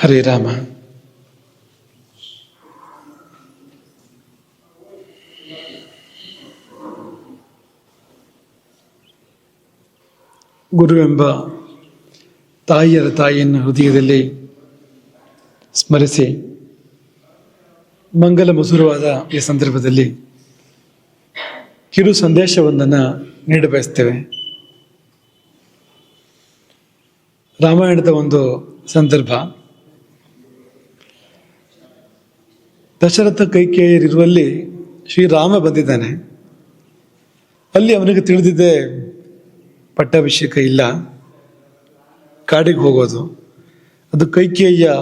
ಹರೇ ರಾಮ. ಗುರುವೆಂಬ ತಾಯಿಯರ ತಾಯಿಯನ್ನು ಹೃದಯದಲ್ಲಿ ಸ್ಮರಿಸಿ ಮಂಗಲ ಮಸುರವಾದ ಈ ಸಂದರ್ಭದಲ್ಲಿ ಕಿರು ಸಂದೇಶವೊಂದನ್ನು ನೀಡಬಯಸ್ತೇವೆ ರಾಮಾಯಣದ ಒಂದು ಸಂದರ್ಭ. ದಶರಥ ಕೈಕೇಯರಿರುವಲ್ಲಿ ಶ್ರೀರಾಮ ಬಂದಿದ್ದಾನೆ. ಅಲ್ಲಿ ಅವನಿಗೆ ತಿಳಿದಿದೆ, ಪಟ್ಟಾಭಿಷೇಕ ಇಲ್ಲ, ಕಾಡಿಗೆ ಹೋಗೋದು. ಅದು ಕೈಕೇಯ್ಯ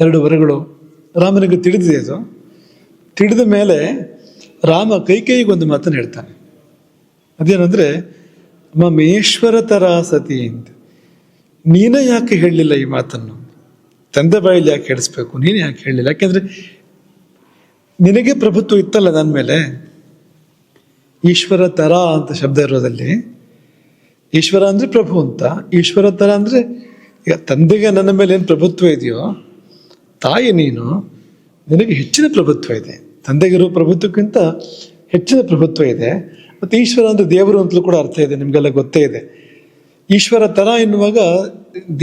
ಎರಡು ವರಗಳು. ರಾಮನಿಗೆ ತಿಳಿದಿದೆ ಅದು. ತಿಳಿದ ಮೇಲೆ ರಾಮ ಕೈಕೇಯಿಗೊಂದು ಮಾತನ್ನು ಹೇಳ್ತಾನೆ. ಅದೇನಂದರೆ, ಮಮೇಶ್ವರ ತರ ಸತಿ ಅಂತ. ನೀನೇ ಯಾಕೆ ಹೇಳಲಿಲ್ಲ ಈ ಮಾತನ್ನು? ತಂದೆ ಬಾಯಲ್ಲಿ ಯಾಕೆ ಹೇಳಿಸ್ಬೇಕು? ನೀನು ಯಾಕೆ ಹೇಳಲಿಲ್ಲ ಯಾಕೆಂದ್ರೆ ನಿನಗೆ ಪ್ರಭುತ್ವ ಇತ್ತಲ್ಲ ನನ್ನ ಮೇಲೆ? ಈಶ್ವರ ತರ ಅಂತ ಶಬ್ದ ಇರೋದಲ್ಲಿ. ಈಶ್ವರ ಅಂದರೆ ಪ್ರಭು ಅಂತ. ಈಶ್ವರ ತರ ಅಂದರೆ, ಈಗ ತಂದೆಗೆ ನನ್ನ ಮೇಲೆ ಏನು ಪ್ರಭುತ್ವ ಇದೆಯೋ, ತಾಯಿ ನೀನು, ನಿನಗೆ ಹೆಚ್ಚಿನ ಪ್ರಭುತ್ವ ಇದೆ. ತಂದೆಗಿರೋ ಪ್ರಭುತ್ವಕ್ಕಿಂತ ಹೆಚ್ಚಿನ ಪ್ರಭುತ್ವ ಇದೆ. ಮತ್ತು ಈಶ್ವರ ಅಂದರೆ ದೇವರು ಅಂತಲೂ ಕೂಡ ಅರ್ಥ ಇದೆ, ನಿಮಗೆಲ್ಲ ಗೊತ್ತೇ ಇದೆ. ಈಶ್ವರ ತರ ಎನ್ನುವಾಗ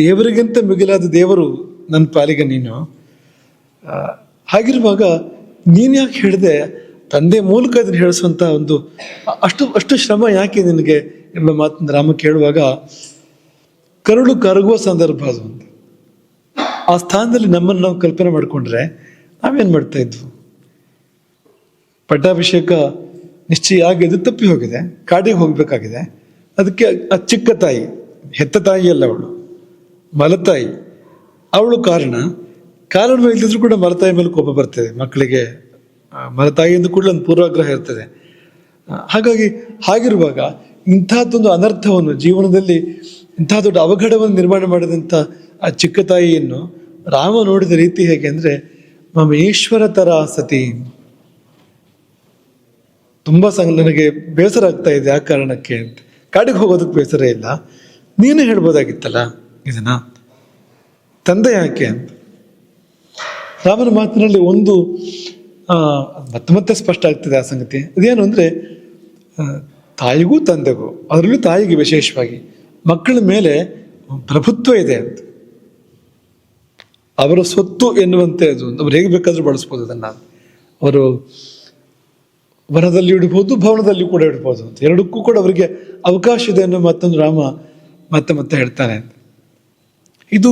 ದೇವರಿಗಿಂತ ಮಿಗಿಲಾದ ದೇವರು ನನ್ನ ಪಾಲಿಗೆ ನೀನು. ಹಾಗಿರುವಾಗ ನೀನು ಯಾಕೆ ಹೇಳಿದೆ? ತಂದೆ ಮೂಲಕ ಅದನ್ನು ಹೇಳಿಸುವಂತ ಒಂದು ಅಷ್ಟು ಅಷ್ಟು ಶ್ರಮ ಯಾಕೆ ನಿನಗೆ ಎಂಬ ಮಾತನ್ನು ರಾಮ ಕೇಳುವಾಗ, ಕರುಳು ಕರಗುವ ಸಂದರ್ಭ ಅದು. ಒಂದು ಆ ಸ್ಥಾನದಲ್ಲಿ ನಮ್ಮನ್ನು ನಾವು ಕಲ್ಪನೆ ಮಾಡಿಕೊಂಡ್ರೆ ನಾವೇನು ಮಾಡ್ತಾ ಇದ್ವು? ಪಟ್ಟಾಭಿಷೇಕ ನಿಶ್ಚಯ ಅದು ತಪ್ಪಿ ಹೋಗಿದೆ, ಕಾಡಿಗೆ ಹೋಗಬೇಕಾಗಿದೆ. ಅದಕ್ಕೆ ಆ ಚಿಕ್ಕ ತಾಯಿ, ಹೆತ್ತ ತಾಯಿ ಅಲ್ಲ ಅವಳು, ಮಲತಾಯಿ, ಅವಳು ಕಾರಣ. ಕಾರಣ ಇಲ್ಲದಿದ್ರು ಕೂಡ ಮರತಾಯಿ ಮೇಲೆ ಕೋಪ ಬರ್ತದೆ. ಮಕ್ಕಳಿಗೆ ಮರತಾಯಿ ಎಂದು ಕೂಡ ಒಂದು ಪೂರ್ವಾಗ್ರಹ ಇರ್ತದೆ. ಹಾಗಾಗಿ ಹಾಗಿರುವಾಗ ಇಂಥದ್ದೊಂದು ಅನರ್ಥವನ್ನು, ಜೀವನದಲ್ಲಿ ಇಂಥ ದೊಡ್ಡ ಅವಘಡವನ್ನು ನಿರ್ಮಾಣ ಮಾಡಿದಂಥ ಆ ಚಿಕ್ಕ ತಾಯಿಯನ್ನು ರಾಮ ನೋಡಿದ ರೀತಿ ಹೇಗೆ ಅಂದ್ರೆ ಮಮೇಶ್ವರ ತರ ಸತಿ. ತುಂಬ ಸಂಗ ನನಗೆ ಬೇಸರ ಆಗ್ತಾ ಇದೆ ಆ ಕಾರಣಕ್ಕೆ ಅಂತ. ಕಾಡಿಗೆ ಹೋಗೋದಕ್ಕೆ ಬೇಸರ ಇಲ್ಲ. ನೀನು ಹೇಳ್ಬೋದಾಗಿತ್ತಲ್ಲ ಇದನ್ನ. ತಂದೆ ಯಾಕೆ ಅಂತ. ರಾಮನ ಮಾತಿನಲ್ಲಿ ಒಂದು ಮತ್ತೆ ಮತ್ತೆ ಸ್ಪಷ್ಟ ಆಗ್ತದೆ ಆ ಸಂಗತಿ. ಅದೇನು ಅಂದರೆ ತಾಯಿಗೂ ತಂದೆಗೂ, ಅದರಲ್ಲೂ ತಾಯಿಗೆ ವಿಶೇಷವಾಗಿ ಮಕ್ಕಳ ಮೇಲೆ ಪ್ರಭುತ್ವ ಇದೆ ಅಂತ. ಅವರ ಸ್ವತ್ತು ಎನ್ನುವಂತೆ ಅದು ಅವ್ರು ಹೇಗೆ ಬೇಕಾದರೂ ಬಳಸ್ಬೋದು ಅದನ್ನು. ಅವರು ವನದಲ್ಲಿ ಇಡ್ಬೋದು, ಭವನದಲ್ಲಿ ಕೂಡ ಇಡ್ಬೋದು ಅಂತ. ಎರಡಕ್ಕೂ ಕೂಡ ಅವರಿಗೆ ಅವಕಾಶ ಇದೆ ಅನ್ನೋ ಮತ್ತೊಂದು ರಾಮ ಮತ್ತೆ ಮತ್ತೆ ಹೇಳ್ತಾನೆ ಇದು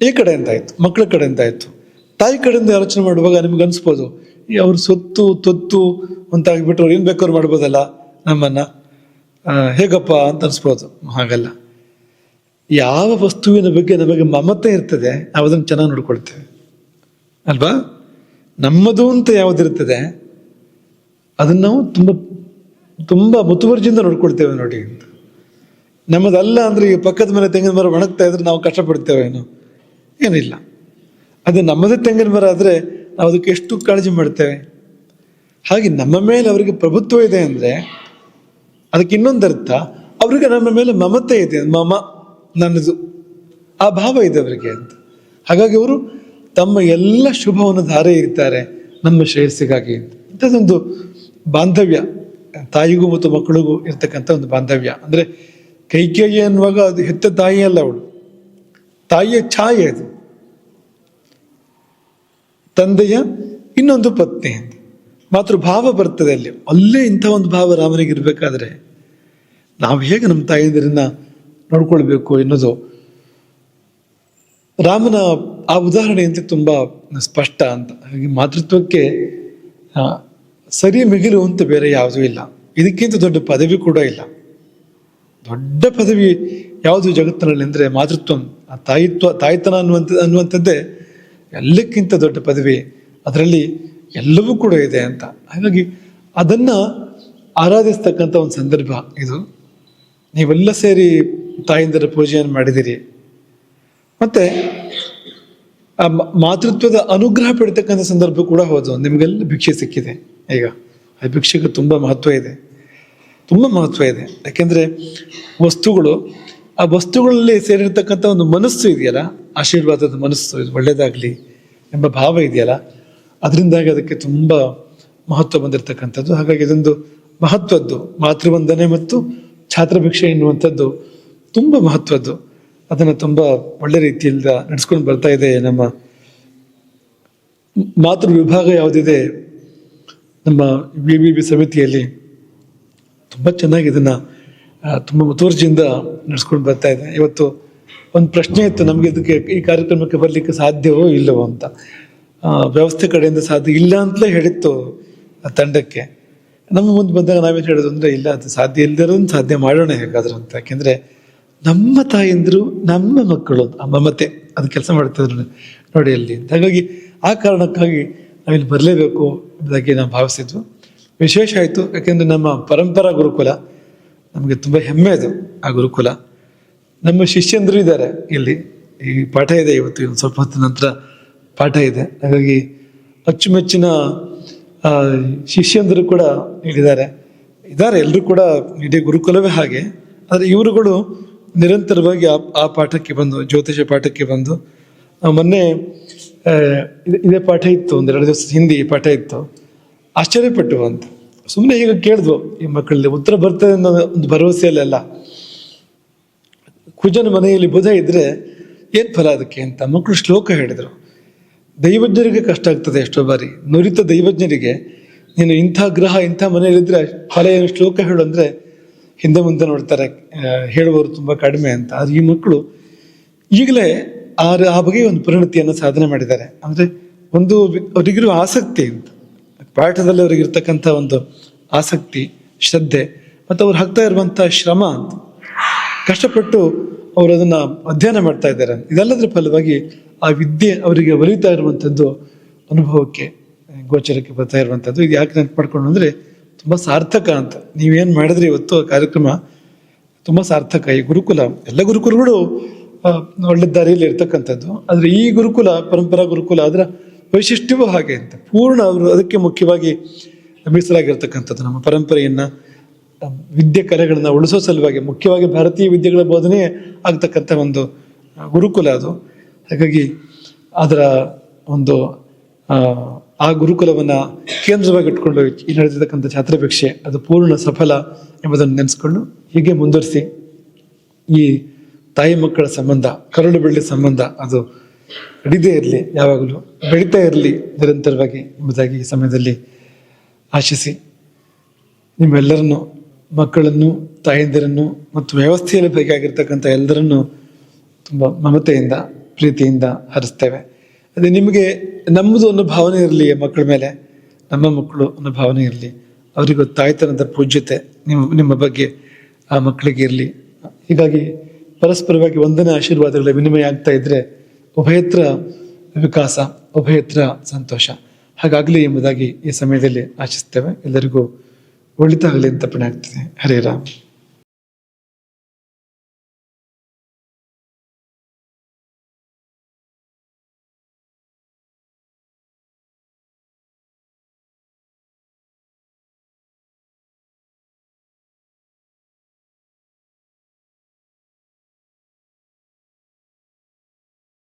ಈ ಕಡೆಯಿಂದ ಆಯ್ತು ಮಕ್ಕಳ ಕಡೆಯಿಂದ ಆಯ್ತು ತಾಯಿ ಕಡೆಯಿಂದ ಆಲೋಚನೆ ಮಾಡುವಾಗ ನಿಮ್ಗೆ ಅನ್ಸ್ಬೋದು ಈ ಅವ್ರ ಸೊತ್ತು, ತೊತ್ತು ಅಂತ ಆಗ್ಬಿಟ್ಟು ಅವ್ರು ಏನ್ ಬೇಕಾದ್ರು ಮಾಡ್ಬೋದಲ್ಲ ನಮ್ಮನ್ನ? ಹೇಗಪ್ಪ ಅಂತ ಅನಿಸ್ಬೋದು, ಹಾಗಲ್ಲ. ಯಾವ ವಸ್ತುವಿನ ಬಗ್ಗೆ ನಮಗೆ ಮಮತೆ ಇರ್ತದೆ, ನಾವು ಅದನ್ನು ಚೆನ್ನಾಗಿ ನೋಡ್ಕೊಳ್ತೇವೆ. ಅಲ್ವಾ? ನಮ್ಮದು ಅಂತ ಯಾವುದಿರ್ತದೆ, ಅದನ್ನ ನಾವು ತುಂಬ ತುಂಬ ಮುತುವರ್ಜಿಯಿಂದ ನೋಡ್ಕೊಳ್ತೇವೆ ನೋಡಿ ಅಂತ. ನಮ್ಮದಲ್ಲ ಅಂದ್ರೆ ಈ ಪಕ್ಕದ ಮನೆ ತೆಂಗಿನ ಮರ ಒಣಗ್ತಾ ಇದ್ರೆ ನಾವು ಕಷ್ಟಪಡ್ತೇವೆ ಏನು? ಏನಿಲ್ಲ. ಅದು ನಮ್ಮದೇ ತೆಂಗಿನ ಮರ ಆದರೆ ನಾವು ಅದಕ್ಕೆ ಎಷ್ಟು ಕಾಳಜಿ ಮಾಡ್ತೇವೆ? ಹಾಗೆ ನಮ್ಮ ಮೇಲೆ ಅವರಿಗೆ ಪ್ರಭುತ್ವ ಇದೆ ಅಂದರೆ ಅದಕ್ಕೆ ಇನ್ನೊಂದು ಅರ್ಥ, ಅವರಿಗೆ ನಮ್ಮ ಮೇಲೆ ಮಮತೆ ಇದೆ, ಮಮ ನನ್ನದು. ಆ ಭಾವ ಇದೆ ಅವರಿಗೆ ಅಂತ. ಹಾಗಾಗಿ ಅವರು ತಮ್ಮ ಎಲ್ಲ ಶುಭವನ್ನು ಧಾರೆ ಇರ್ತಾರೆ ನಮ್ಮ ಶ್ರೇಯಸ್ಸಿಗಾಗಿ ಅಂತ. ಇಂಥದ್ದೊಂದು ಬಾಂಧವ್ಯ, ತಾಯಿಗೂ ಮತ್ತು ಮಕ್ಕಳಿಗೂ ಇರ್ತಕ್ಕಂಥ ಒಂದು ಬಾಂಧವ್ಯ. ಅಂದರೆ ಕೈಕೇಯಿ ಅನ್ನುವಾಗ ಅದು ಹೆತ್ತ ತಾಯಿ ಅಲ್ಲ ಅವಳು. ತಾಯಿಯ ಛಾಯೆ ಅದು. ತಂದೆಯ ಇನ್ನೊಂದು ಪತ್ನಿ ಮಾತ್ರ ಭಾವ ಬರ್ತದೆ ಅಲ್ಲಿ. ಅಲ್ಲೇ ಇಂಥ ಒಂದು ಭಾವ ರಾಮನಿಗೆ ಇರಬೇಕಾದ್ರೆ ನಾವು ಹೇಗೆ ನಮ್ಮ ತಾಯಿಯಂದಿರನ್ನ ನೋಡ್ಕೊಳ್ಬೇಕು ಎನ್ನುವುದು ರಾಮನ ಆ ಉದಾಹರಣೆ ಅಂತ ತುಂಬ ಸ್ಪಷ್ಟ ಅಂತ. ಹಾಗೆ ಮಾತೃತ್ವಕ್ಕೆ ಸರಿ ಮಿಗಿಲು ಅಂತ ಬೇರೆ ಯಾವುದೂ ಇಲ್ಲ. ಇದಕ್ಕಿಂತ ದೊಡ್ಡ ಪದವಿ ಕೂಡ ಇಲ್ಲ. ದೊಡ್ಡ ಪದವಿ ಯಾವುದು ಜಗತ್ತಿನಲ್ಲಿ ಅಂದ್ರೆ ಮಾತೃತ್ವ, ಆ ತಾಯಿತ್ವ, ತಾಯ್ತನ ಅನ್ನುವಂಥ ಅನ್ನುವಂಥದ್ದೇ ಎಲ್ಲಕ್ಕಿಂತ ದೊಡ್ಡ ಪದವಿ ಅದರಲ್ಲಿ ಎಲ್ಲವೂ ಕೂಡ ಇದೆ ಅಂತ. ಹಾಗಾಗಿ ಅದನ್ನ ಆರಾಧಿಸ್ತಕ್ಕಂಥ ಒಂದು ಸಂದರ್ಭ ಇದು. ನೀವೆಲ್ಲ ಸೇರಿ ತಾಯಿಂದರ ಪೂಜೆಯನ್ನು ಮಾಡಿದಿರಿ. ಮತ್ತೆ ಮಾತೃತ್ವದ ಅನುಗ್ರಹ ಪಡಿತಕ್ಕಂಥ ಸಂದರ್ಭ ಕೂಡ ಹೌದು ನಿಮಗೆಲ್ಲ ಭಿಕ್ಷೆ ಸಿಕ್ಕಿದೆ. ಈಗ ಆ ಭಿಕ್ಷೆಗೆ ತುಂಬಾ ಮಹತ್ವ ಇದೆ. ತುಂಬ ಮಹತ್ವ ಇದೆ. ಯಾಕೆಂದ್ರೆ ವಸ್ತುಗಳು ಆ ವಸ್ತುಗಳಲ್ಲಿ ಸೇರಿರ್ತಕ್ಕಂಥ ಒಂದು ಮನಸ್ಸು ಇದೆಯಲ್ಲ, ಆಶೀರ್ವಾದದ ಮನಸ್ಸು, ಇದು ಒಳ್ಳೆಯದಾಗಲಿ ಎಂಬ ಭಾವ ಇದೆಯಲ್ಲ, ಅದರಿಂದಾಗಿ ಅದಕ್ಕೆ ತುಂಬ ಮಹತ್ವ ಬಂದಿರತಕ್ಕಂಥದ್ದು. ಹಾಗಾಗಿ ಇದೊಂದು ಮಹತ್ವದ್ದು, ಮಾತೃವಂದನೆ ಮತ್ತು ಛಾತ್ರಭಿಕ್ಷೆ ಎನ್ನುವಂಥದ್ದು ತುಂಬ ಮಹತ್ವದ್ದು. ಅದನ್ನು ತುಂಬ ಒಳ್ಳೆ ರೀತಿಯಿಂದ ನಡೆಸ್ಕೊಂಡು ಬರ್ತಾ ಇದೆ ನಮ್ಮ ಮಾತೃ ವಿಭಾಗ ಯಾವುದಿದೆ, ನಮ್ಮ ವಿ ಬಿ ಬಿ ಸಮಿತಿಯಲ್ಲಿ ತುಂಬ ಚೆನ್ನಾಗಿ ಇದನ್ನು ತುಂಬ ಮುತುವರ್ಜಿಯಿಂದ ನಡೆಸ್ಕೊಂಡು ಬರ್ತಾ ಇದೆ. ಇವತ್ತು ಒಂದು ಪ್ರಶ್ನೆ ಇತ್ತು, ನಮಗೆ ಇದಕ್ಕೆ ಈ ಕಾರ್ಯಕ್ರಮಕ್ಕೆ ಬರಲಿಕ್ಕೆ ಸಾಧ್ಯವೋ ಇಲ್ಲವೋ ಅಂತ. ವ್ಯವಸ್ಥೆ ಕಡೆಯಿಂದ ಸಾಧ್ಯ ಇಲ್ಲ ಅಂತಲೇ ಹೇಳಿತ್ತು ಆ ತಂಡಕ್ಕೆ. ನಮ್ಮ ಮುಂದೆ ಬಂದಾಗ ನಾವೇನು ಹೇಳೋದು ಅಂದರೆ, ಇಲ್ಲ, ಅದು ಸಾಧ್ಯ ಇಲ್ಲದಿರೋದನ್ನು ಸಾಧ್ಯ ಮಾಡೋಣ ಹೇಗಾದ್ರು ಅಂತ. ಯಾಕೆಂದರೆ ನಮ್ಮ ತಾಯಂದಿರು, ನಮ್ಮ ಮಕ್ಕಳು ಆ ಮಮತೆ ಅದು ಕೆಲಸ ಮಾಡ್ತಿದ್ರು ನೋಡಿ ಅಲ್ಲಿ. ಹಾಗಾಗಿ ಆ ಕಾರಣಕ್ಕಾಗಿ ನಾವಿಲ್ಲಿ ಬರಲೇಬೇಕು ಎಂಬುದಾಗಿ ನಾವು ಭಾವಿಸಿದ್ವು. ವಿಶೇಷ ಆಯಿತು, ಯಾಕೆಂದರೆ ನಮ್ಮ ಪರಂಪರಾ ಗುರುಕುಲ ನಮಗೆ ತುಂಬ ಹೆಮ್ಮೆ ಅದು ಆ ಗುರುಕುಲ. ನಮ್ಮ ಶಿಷ್ಯಂದರು ಇದ್ದಾರೆ ಇಲ್ಲಿ. ಈ ಪಾಠ ಇದೆ ಇವತ್ತು ಒಂದು ಸ್ವಲ್ಪ ಹೊತ್ತು ನಂತರ ಪಾಠ ಇದೆ. ಹಾಗಾಗಿ ಅಚ್ಚುಮೆಚ್ಚಿನ ಶಿಷ್ಯಂದರು ಕೂಡ ಇಲ್ಲಿದ್ದಾರೆ. ಇದ್ದಾರೆ ಎಲ್ಲರೂ ಕೂಡ ಇಡೀ ಗುರುಕುಲವೇ ಹಾಗೆ. ಆದರೆ ಇವರುಗಳು ನಿರಂತರವಾಗಿ ಆ ಆ ಪಾಠಕ್ಕೆ ಬಂದು, ಜ್ಯೋತಿಷ ಪಾಠಕ್ಕೆ ಬಂದು ಮೊನ್ನೆ ಇದೇ- ಪಾಠ ಇತ್ತು, ಒಂದೆರಡು ದಿವಸ ಹಿಂದೆ ಪಾಠ ಇತ್ತು. ಆಶ್ಚರ್ಯಪಟ್ಟು ಅಂತ. ಸುಮ್ಮನೆ ಈಗ ಕೇಳಿದ್ವು, ಈ ಮಕ್ಕಳಲ್ಲಿ ಉತ್ತರ ಬರ್ತದೆ ಅನ್ನೋ ಒಂದು ಭರವಸೆಯಲ್ಲೆಲ್ಲ. ಕುಜನ ಮನೆಯಲ್ಲಿ ಬುಧ ಇದ್ರೆ, ಏನ್ ಫಲ ಅದಕ್ಕೆ? ಅಂತ ಮಕ್ಕಳು ಶ್ಲೋಕ ಹೇಳಿದರು. ದೈವಜ್ಞರಿಗೆ ಕಷ್ಟ ಆಗ್ತದೆ ಎಷ್ಟೋ ಬಾರಿ. ನುರಿತ ದೈವಜ್ಞರಿಗೆ, ನೀನು ಇಂಥ ಗ್ರಹ, ಇಂಥ ಮನೆಯಲ್ಲಿದ್ರೆ ಫಲ ಏನು? ಶ್ಲೋಕ ಹೇಳು ಅಂದ್ರೆ, ಹಿಂದೆ ಮುಂದೆ ನೋಡ್ತಾರೆ ಹೇಳುವವರು ತುಂಬಾ ಕಡಿಮೆ ಅಂತ. ಆದ್ರೆ ಈ ಮಕ್ಕಳು ಈಗಲೇ ಆ ಆ ಬಗೆಯ ಒಂದು ಪರಿಣತಿಯನ್ನು ಸಾಧನೆ ಮಾಡಿದ್ದಾರೆ. ಅಂದ್ರೆ ಒಂದು ಅವರಿಗಿರುವ ಆಸಕ್ತಿ ಅಂತ. ಪಾಠದಲ್ಲಿ ಅವ್ರಿಗೆ ಇರ್ತಕ್ಕಂಥ ಒಂದು ಆಸಕ್ತಿ, ಶ್ರದ್ಧೆ ಮತ್ತು ಅವ್ರು ಹಾಕ್ತಾ ಇರುವಂಥ ಶ್ರಮ ಅಂತ. ಕಷ್ಟಪಟ್ಟು ಅವರು ಅದನ್ನ ಅಧ್ಯಯನ ಮಾಡ್ತಾ ಇದ್ದಾರೆ. ಇದೆಲ್ಲದರ ಫಲವಾಗಿ ಆ ವಿದ್ಯೆ ಅವರಿಗೆ ಒಲಿತಾ ಇರುವಂಥದ್ದು ಅನುಭವಕ್ಕೆ, ಗೋಚರಕ್ಕೆ ಬರ್ತಾ ಇರುವಂಥದ್ದು. ಇದು ಯಾಕೆ ನೆನಪು ಮಾಡ್ಕೊಂಡು ಅಂದರೆ ತುಂಬಾ ಸಾರ್ಥಕ ಅಂತ. ನೀವೇನು ಮಾಡಿದ್ರಿ ಇವತ್ತು ಕಾರ್ಯಕ್ರಮ, ತುಂಬಾ ಸಾರ್ಥಕ. ಈ ಗುರುಕುಲ, ಎಲ್ಲ ಗುರುಕುಲಗಳು ಒಳ್ಳೆ ದಾರಿಯಲ್ಲಿ ಇರ್ತಕ್ಕಂಥದ್ದು. ಆದರೆ ಈ ಗುರುಕುಲ, ಪರಂಪರಾ ಗುರುಕುಲ ಅದರ ವೈಶಿಷ್ಟ್ಯವೂ ಹಾಗೆ ಅಂತ. ಪೂರ್ಣ ಅವರು ಅದಕ್ಕೆ ಮುಖ್ಯವಾಗಿ ಮೀಸಲಾಗಿರ್ತಕ್ಕಂಥದ್ದು ನಮ್ಮ ಪರಂಪರೆಯನ್ನ ವಿದ್ಯೆ ಕಲೆಗಳನ್ನ ಉಳಿಸೋ ಸಲುವಾಗಿ ಮುಖ್ಯವಾಗಿ ಭಾರತೀಯ ವಿದ್ಯೆಗಳ ಬೋಧನೆ ಆಗ್ತಕ್ಕಂಥ ಒಂದು ಗುರುಕುಲ ಅದು. ಹಾಗಾಗಿ ಅದರ ಒಂದು ಆ, ಗುರುಕುಲವನ್ನು ಗುರುಕುಲವನ್ನ ಕೇಂದ್ರವಾಗಿ ಇಟ್ಕೊಂಡು ಈ ನಡೆದಿರ್ತಕ್ಕಂಥ ಛಾತ್ರಭಿಕ್ಷೆ ಅದು ಪೂರ್ಣ ಸಫಲ ಎಂಬುದನ್ನು ನೆನೆಸ್ಕೊಂಡು ಹೀಗೆ ಮುಂದುವರಿಸಿ ಈ ತಾಯಿ ಮಕ್ಕಳ ಸಂಬಂಧ ಕರುಳು ಬೆಳ್ಳಿ ಸಂಬಂಧ ಅದು ಹಿಡಿದೇ ಇರಲಿ. ಯಾವಾಗಲೂ ಬೆಳೀತಾ ಇರಲಿ ನಿರಂತರವಾಗಿ ಎಂಬುದಾಗಿ ಈ ಸಮಯದಲ್ಲಿ ಆಶಿಸಿ ನಿಮ್ಮೆಲ್ಲರನ್ನು, ಮಕ್ಕಳನ್ನು, ತಾಯಂದಿರನ್ನು ಮತ್ತು ವ್ಯವಸ್ಥೆಯಲ್ಲಿ ಬೇಕಾಗಿರ್ತಕ್ಕಂಥ ಎಲ್ಲರನ್ನು ತುಂಬ ಮಮತೆಯಿಂದ, ಪ್ರೀತಿಯಿಂದ ಹರಿಸ್ತೇವೆ. ಅದೇ ನಿಮಗೆ ನಮ್ಮದು ಅನ್ನೋ ಭಾವನೆ ಇರಲಿ ಮಕ್ಕಳ ಮೇಲೆ. ನಮ್ಮ ಮಕ್ಕಳು ಅನ್ನೋ ಭಾವನೆ ಇರಲಿ. ಅವರಿಗೂ ತಾಯ್ತನದ ಪೂಜ್ಯತೆ ನಿಮ್ಮ ನಿಮ್ಮ ಬಗ್ಗೆ ಆ ಮಕ್ಕಳಿಗೆ ಇರಲಿ. ಹೀಗಾಗಿ ಪರಸ್ಪರವಾಗಿ ಒಂದನೇ ಆಶೀರ್ವಾದಗಳ ವಿನಿಮಯ ಆಗ್ತಾ ಇದ್ರೆ ಉಭಯತ್ರ ವಿಕಾಸ, ಉಭಯತ್ರ ಸಂತೋಷ. ಹಾಗಾಗಲಿ ಎಂಬುದಾಗಿ ಈ ಸಮಯದಲ್ಲಿ ಆಶಿಸ್ತೇವೆ ಎಲ್ಲರಿಗೂ ಒಳಿತಾಗಲಿ ಅಂತ ಪಣೆ ಆಗ್ತದೆ ಹರೇ ರಾಮ್.